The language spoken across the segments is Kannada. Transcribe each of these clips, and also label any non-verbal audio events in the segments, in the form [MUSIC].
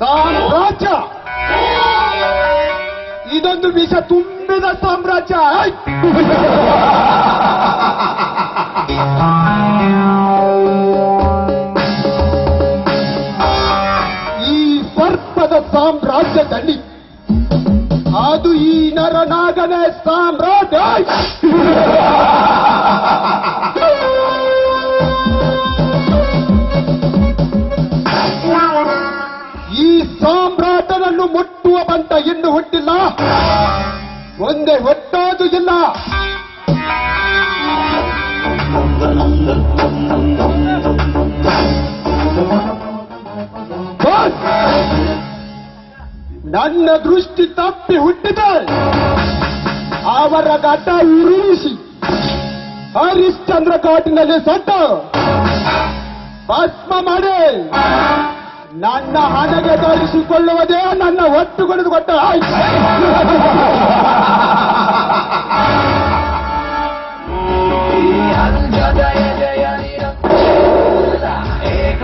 ಸಾಮ್ರಾಜ್ಯ ಇದೊಂದು ವಿಷ ತುಂಬಿದ ಸಾಮ್ರಾಜ್ಯ ಈ ಸರ್ಪದ ಸಾಮ್ರಾಜ್ಯದಲ್ಲಿ ನಾನೇ ಸಾಮ್ರಾಜ್ಯ. ಈ ಸಾಮ್ರಾಟನನ್ನು ಮುಟ್ಟುವ ಬಂಟ ಇನ್ನು ಹುಟ್ಟಿಲ್ಲ. ಒಂದೇ ಹೊಟ್ಟಾದು ಇಲ್ಲ. ನನ್ನ ದೃಷ್ಟಿ ತಪ್ಪಿ ಹುಟ್ಟಿದೆ. ಅವರ ಘಟ ಉರುಳಿಸಿ. ಹರಿಶ್ಚಂದ್ರ ಕಾಟಿನಲ್ಲಿ ಸಟ್ಟ ಭಸ್ಮ ಮಾಡಿ. ನನ್ನ ಹಣಗೆ ಧರಿಸಿಕೊಳ್ಳುವುದೇ ನನ್ನ ಒಟ್ಟು ಕೊಡದು ಕೊಟ್ಟ ಏಕ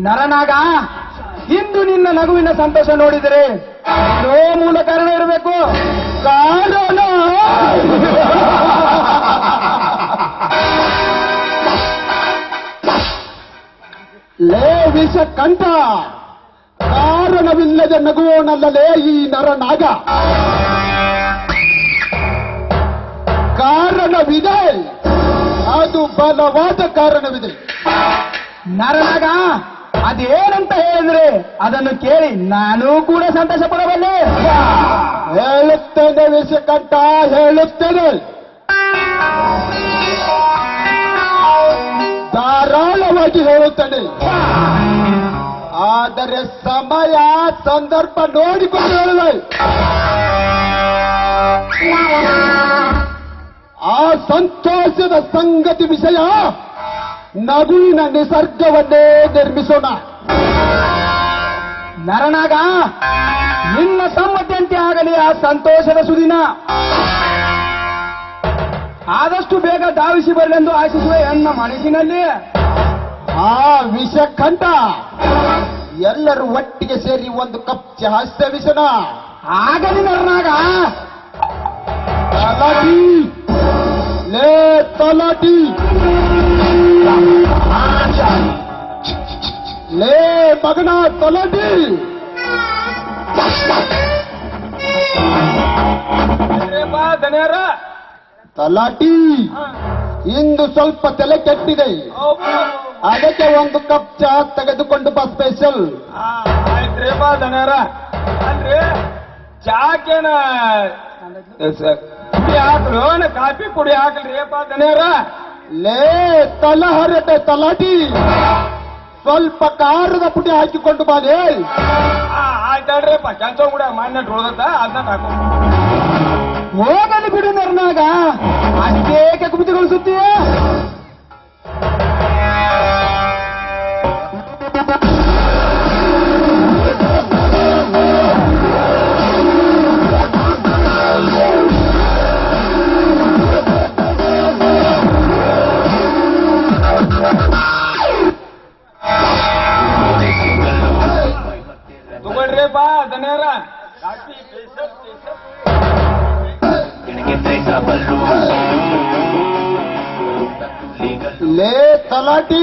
ನರನಾಗ, ಇಂದು ನಿನ್ನ ನಗುವಿನ ಸಂತೋಷ ನೋಡಿದರೆ ಮೂಲ ಕಾರಣ ಇರಬೇಕು. ಕಾರಣ? ಲೇ ವಿಷ ಕಂಠ ಕಾರಣವಿಲ್ಲದೆ ನಗುವೋನಲ್ಲಲೇ ಈ ನರನಾಗ. ಕಾರಣವಿದೆ, ಅದು ಬಲವಾದ ಕಾರಣವಿದೆ. ನರನಾಗ ಅದೇನಂತ ಹೇಳಿದ್ರೆ ಅದನ್ನು ಕೇಳಿ ನಾನು ಕೂಡ ಸಂತೋಷ ಪಡಬಲ್ಲೆ ಹೇಳುತ್ತೇನೆ ವಿಷಕಂಠ, ಹೇಳುತ್ತೇನೆ. ಧಾರಾಳವಾಗಿ ಹೇಳುತ್ತೇನೆ. ಆದರೆ ಸಮಯ, ಸಂದರ್ಭ ನೋಡಿಕೊಂಡು ಹೇಳಿದೆ ಆ ಸಂತೋಷದ ಸಂಗತಿ ವಿಷಯ ನಗುವಿನ ನಿಸರ್ಗವನ್ನೇ ನಿರ್ಮಿಸೋಣ. ನರನಾಗ, ನಿನ್ನ ಸಮ್ಮತಿಯಂತೆ ಆಗಲಿ ಆ ಸಂತೋಷದ ಸುದಿನ. ಆದಷ್ಟು ಬೇಗ ಧಾವಿಸಿ ಬರಲೆಂದು ಆಶಿಸುವೆ ಎನ್ನ ಮನಸ್ಸಿನಲ್ಲಿ. ಆ ವಿಷಕಂಠ ಎಲ್ಲರೂ ಒಟ್ಟಿಗೆ ಸೇರಿ ಒಂದು ಕಪ್ ಚಹಾ ವಿಷನ ಆಗಲಿ ನರನಾಗ. ತಲಾಟಿ, ಲೇ, ತಲಾಟಿ. ಲೇ ಮಗನ ತಲಾಟಿ. ತಲಾಟಿ ಇಂದು ಸ್ವಲ್ಪ ತಲೆ ಕೆಟ್ಟಿದೆ. ಅದಕ್ಕೆ ಒಂದು ಕಪ್ ಚಹಾ ತೆಗೆದುಕೊಂಡು ಬಾ ಸ್ಪೆಷಲ್. ಅಂದ್ರೆ ದನರ ಅಲ್ರಿ ಚಾಕೇನ ಕುಡಿ ಹಾಕ್ಲು ಕಾಫಿ ಕುಡಿ ಹಾಕಲ್ರಿಪ್ಪ ದಣ್ಯಾರ ಲೇ ತಲಹರಟೆ ತಲಾಟಿ. ಸ್ವಲ್ಪ ಕಾರದ ಪುಟಿ ಹಾಕಿಕೊಂಡು ಬಾಲೇ ಆಯ್ತಲ್ರಿಪ್ಪ ಕೆಂಚ ಕೂಡ ಮಾನ್ಯ ಉಳ್ದತ್ತ ಅದನ್ನ ಹಾಕೊಂಡು ಹೋಗಲಿ ಬಿಡು ನರ್ನಾಗ. ಅಷ್ಟೇಕೆ ಕುಪಿತಗೊಳಿಸುತ್ತೀಯ ಲೇ ತಲಾಟಿ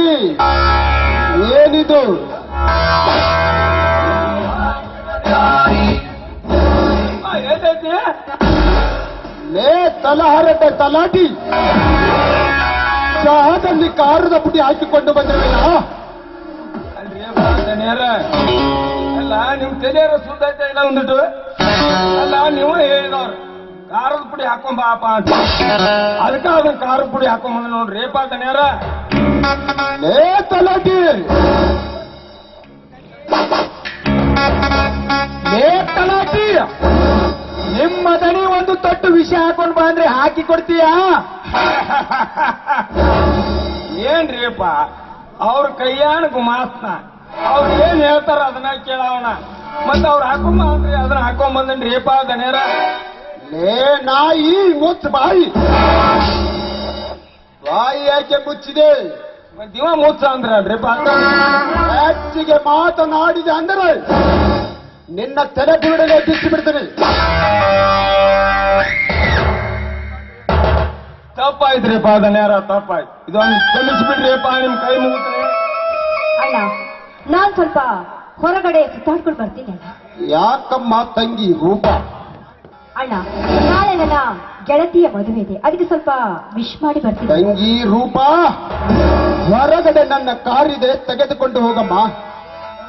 ಏನಿದು ಆ, ಏನೈತಿ ಲೇ ತಲಹರಟೆ ತಲಾಟಿ ಚಹಾದಲ್ಲಿ ಖಾರದ ಪುಡಿ ಹಾಕಿಕೊಂಡು ಬಂದಿರಲಿಲ್ಲ ಅಲ್ರಿಪ್ಪ ದನಿಯರ ಅಲ್ಲ ನಿಮ್ ತಲೆಯರ ಸುದ್ದ ಐತೆ ಇಲ್ಲ ಒಂದಿಟ್ಟು ಅಲ್ಲ ನೀವು ಹೇಳಿದವ್ರು ಖಾರದ ಪುಡಿ ಹಾಕೊಂಬ ಬಾಪ ಅಂತ. ಅದಕ್ಕ ಅದನ್ನ ಖಾರದ ಪುಡಿ ಹಾಕೊಂಬಂದ ನೋಡ್ರಿ ರೇಪ ದನಿಯರ ಲೇ ತಲಾಟಿ. ಲೇ ತಲಾಟಿ. ನಿಮ್ಮ ದನಿ ಒಂದು ತೊಟ್ಟು ವಿಷ ಹಾಕೊಂಡು ಬಂದ್ರೆ ಹಾಕಿ ಕೊಡ್ತೀಯಾ? ಏನ್ರಿಪ್ಪ ಅವ್ರ ಕೈಯಾಣ ಗುಮಾಸ್ನ ಅವ್ರು ಏನ್ ಹೇಳ್ತಾರ ಅದನ್ನ ಕೇಳವಣ ಮತ್ತೆ ಅವ್ರು ಹಾಕೊಂಬ ಅಂದ್ರೆ ಅದನ್ನ ಹಾಕೊಂಡ್ ಬಂದನ್ರಿ ರೇಪ ದನೇರ ಲೇ ನಾಯಿ ಮುಚ್ಚ ಬಾಯಿ. ಬಾಯಿ ಯಾಕೆ ಮುಚ್ಚಿದೆ? ದಿವ ಮುಚ್ಚ ಅಂದ್ರೆ ಹೆಚ್ಚಿಗೆ ಮಾತನಾಡಿದೆ ಅಂದರೆ ನಿನ್ನ ತಲೆ ಬುರುಡನೆ ಬಿಟ್ಟು ಬಿಡ್ತೀನಿ. ತಪ್ಪಾಯ್ತ್ರಿ ಪಾದನ್ಯಾರ ತಪ್ಪಾಯ್ತು. ಇದೊಂದು ಕ್ಷಮಿಸ್ಬಿಡ್ರಿಪ್ಪ ನಿಮ್ ಕೈ ಮುಗಿದ್ರೆ ಅಣ್ಣ ನಾನ್ ಸ್ವಲ್ಪ ಹೊರಗಡೆ ಸುತ್ತಾಡ್ಕೊಂಡು ಬರ್ತೀನಿ ಅಣ್ಣ. ಯಾಕಮ್ಮ ತಂಗಿ ರೂಪ? ಅಣ್ಣ ನಾಳೆ ನನ್ನ ಗೆಳತಿಯ ಮದುವೆ ಇದೆ ಅದಕ್ಕೆ ಸ್ವಲ್ಪ ವಿಶ್ ಮಾಡಿ ಬರ್ತೀನಿ. ತಂಗಿ ರೂಪ ಹೊರಗಡೆ ನನ್ನ ಕಾರಿದೆ ತೆಗೆದುಕೊಂಡು ಹೋಗಮ್ಮ.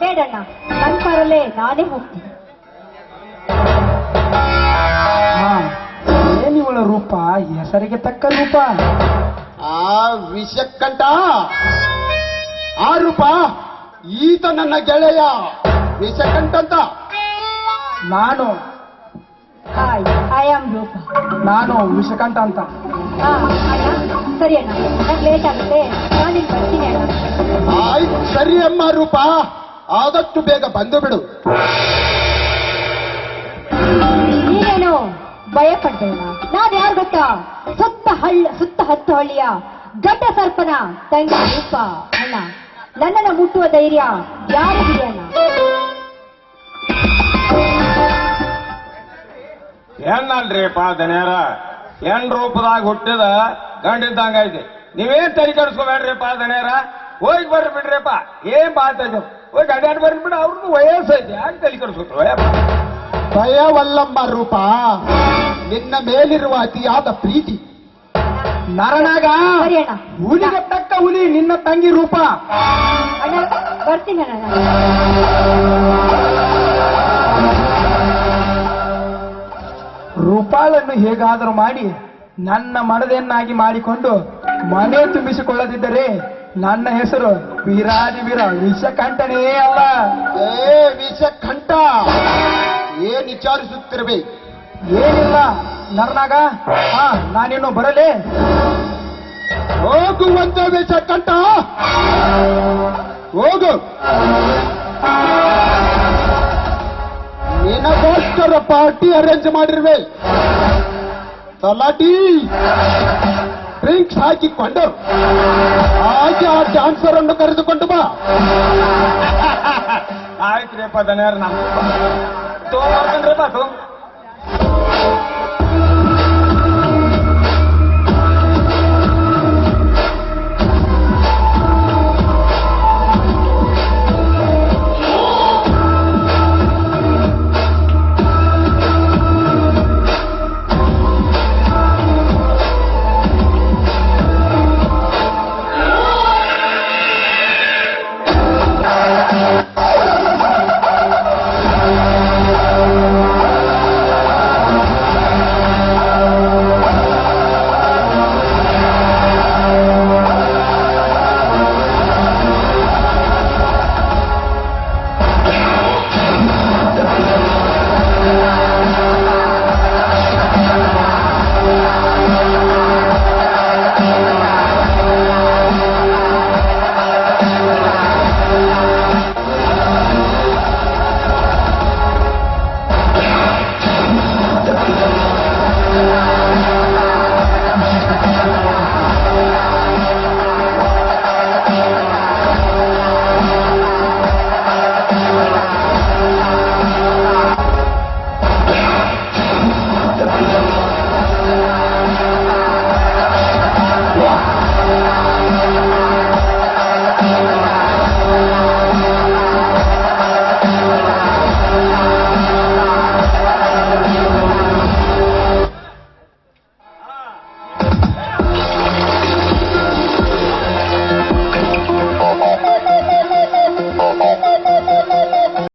ಬೇಡಣ್ಣ ನನ್ನ ಕಾರಲ್ಲೇ ನಾನೇ ಹೋಗ್ತೀನಿ. ಏನಿವಳ ರೂಪ? ಹೆಸರಿಗೆ ತಕ್ಕ ರೂಪ? ಆ ವಿಷಕ್ಕಂಟ ಆ ರೂಪ ಈತ ನನ್ನ ಗೆಳೆಯ. ವಿಷಕಂಟಂತ ನಾನು ಐ ಆಮ್ ರೂಪ ನಾನು ವಿಷಕಂಠ ಅಂತ. ಹಾ ಅಣ್ಣ ಸರಿ ಅಣ್ಣ. ನಂಗೆ ಲೇಟ್ ಆಗುತ್ತೆ. ನಾನು ಇಲ್ಲಿ ಬರ್ತೀನಿ ಅಣ್ಣ. ಆಯ್ತು ಸರಿ ಅಮ್ಮ ರೂಪ. ಆದಷ್ಟು ಬೇಗ ಬಂದು ಬಿಡು. ನೀನೇನು ಭಯ ಪಡ್ಬೇಡ ನಾನು ಯಾರು ಗೊತ್ತಾ? ಸುತ್ತ ಹಳ್ಳ ಸುತ್ತ ಹತ್ತು ಹಳ್ಳಿಯ ಗಡ್ಡ ಸರ್ಪನ ತಂಗಿ ರೂಪ. ಅಣ್ಣ ನನ್ನನ್ನು ಮುಟ್ಟುವ ಧೈರ್ಯ ಯಾರಿಗಿದೆ ಅಣ್ಣ? ಹೆಣ್ಣಲ್ರಿ ದನೇರ ಹೆಣ್ ರೂಪದಾಗ ಹುಟ್ಟಿದ ಗಂಡಿದ್ದಂಗ ಐತಿ. ನೀವೇನ್ ತಲೆ ಕೆಡಿಸ್ಕೋಬೇಡ್ರಿಪ್ಪ ದನೇರ ಹೋಗಿ ಬರ್ರಿ ಬಿಡ್ರಿಪ್ಪ. ಏನ್ ಮಾತಾಡ ಹೋಗಿ ಅಡ್ಡಾಡ್ ಬರ್ರಿ ಬಿಡ. ಅವ್ರದ್ದು ವಯಸ್ಸು ಐತಿ. ಯಾಕೆ ತಲೆ ಕೆಡಿಸ್ಕೊಟ್ರು ಭಯವಲ್ಲಮ್ಮ ರೂಪ ನಿನ್ನ ಮೇಲಿರುವ ಅತಿಯಾದ ಪ್ರೀತಿ. ನರನಾಗ ಸರಿ ಅಣ್ಣ. ಹುಲಿಗೆ ತಕ್ಕ ಹುಲಿ ನಿನ್ನ ತಂಗಿ ರೂಪ. ಅಣ್ಣ ಬರ್ತೀನಿ ರೂಪಾಳನ್ನು ಹೇಗಾದರೂ ಮಾಡಿ ನನ್ನ ಮನದೆಯನ್ನಾಗಿ ಮಾಡಿಕೊಂಡು ಮನೆ ತುಂಬಿಸಿಕೊಳ್ಳದಿದ್ದರೆ ನನ್ನ ಹೆಸರು ವೀರಾದಿ ವೀರ ವಿಷಕಂಠನೇ ಅಲ್ಲ. ಏ ವಿಷಕಂಠ! ಏನ್ ವಿಚಾರಿಸುತ್ತಿರಬೇಕು? ಏನಿಲ್ಲ ನರ್ನಾಗ. ಹಾ ನಾನೇನು ಬರಲೇ. ಹೋಗುವಂತ ವಿಷಕಂಠ! ಹೋಗು. ನಿನಗೋಸ್ಕರ ಪಾರ್ಟಿ ಅರೇಂಜ್ ಮಾಡಿರ್ವೆ? ತಲಾಟಿ? ಡ್ರಿಂಕ್ಸ್ ಹಾಕಿಕೊಂಡು ಹಾಗೆ ಆ ಡ್ಯಾನ್ಸರ್ ಅನ್ನು ಕರೆದುಕೊಂಡು ಬಾ. [LAUGHS] ಆಯ್ತು ರೀ ಪದನೇರ್ ನಮ್ಮ ತಗೊಂಡ್ರಪ್ಪ ತಗೊಂಡ್